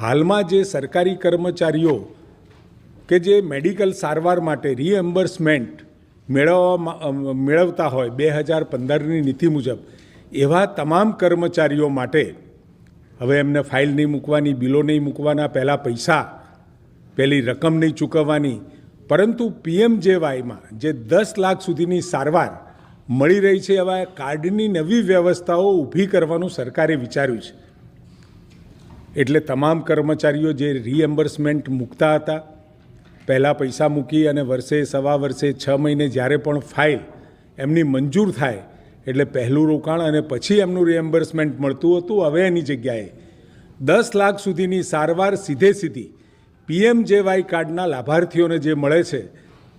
હાલમાં જે સરકારી કર્મચારીઓ કે જે મેડિકલ સારવાર માટે રીએમ્બર્સમેન્ટ મેળવવા મેળવતા હોય બે હજાર પંદરની નીતિ મુજબ, એવા તમામ કર્મચારીઓ માટે હવે એમને ફાઇલ નહીં મૂકવાની, બિલો નહીં મૂકવાના, પહેલાં પૈસા, પહેલી રકમ નહીં ચૂકવવાની, પરંતુ પીએમજેવાયમાં જે દસ લાખ સુધીની સારવાર મળી રહી છે, એવા કાર્ડની નવી વ્યવસ્થાઓ ઊભી કરવાનું સરકારે વિચાર્યું છે. એટલે તમામ કર્મચારીઓ જે રીએમ્બર્સમેન્ટ મૂકતા હતા, પહેલાં પૈસા મૂકી અને વર્ષે સવા વર્ષે છ મહિને જ્યારે પણ ફાઇલ એમની મંજૂર થાય, એટલે પહેલું રોકાણ અને પછી એમનું રીએમ્બર્સમેન્ટ મળતું હતું, હવે એની જગ્યાએ દસ લાખ સુધીની સારવાર સીધે સીધી પીએમજેવાય કાર્ડના લાભાર્થીઓને જે મળે છે,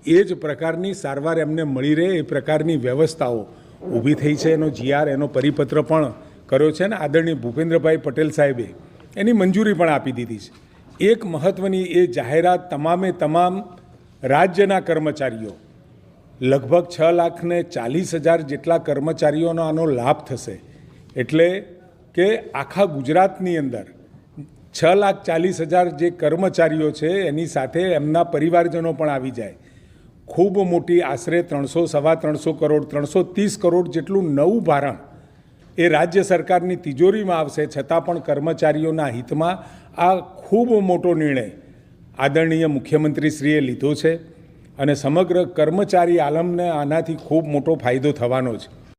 એ જ પ્રકારની સારવાર એમને મળી રહે, એ પ્રકારની વ્યવસ્થાઓ ઊભી થઈ છે. એનો જીઆર એનો પરિપત્ર પણ કર્યો છે. ને આદરણીય ભૂપેન્દ્રભાઈ પટેલ સાહેબે એની મંજૂરી પણ આપી દીધી છે. એક મહત્ત્વની એ જાહેરાત તમામે તમામ રાજ્યના કર્મચારીઓ, લગભગ છ લાખને ચાલીસ હજાર જેટલા કર્મચારીઓનો આનો લાભ થશે. એટલે કે આખા ગુજરાતની અંદર છ લાખ ચાલીસ હજાર જે કર્મચારીઓ છે, એની સાથે એમના પરિવારજનો પણ આવી જાય. ખૂબ મોટી આશરે ત્રણસો, સવા ત્રણસો કરોડ, ત્રણસો ત્રીસ કરોડ જેટલું નવું ભારણ એ રાજ્ય સરકારની તિજોરીમાં આવશે. છતાં પણ કર્મચારીઓના હિતમાં આ ખૂબ મોટો નિર્ણય આદરણીય મુખ્યમંત્રીશ્રીએ લીધો છે અને સમગ્ર કર્મચારી આલમને આનાથી ખૂબ મોટો ફાયદો થવાનો છે.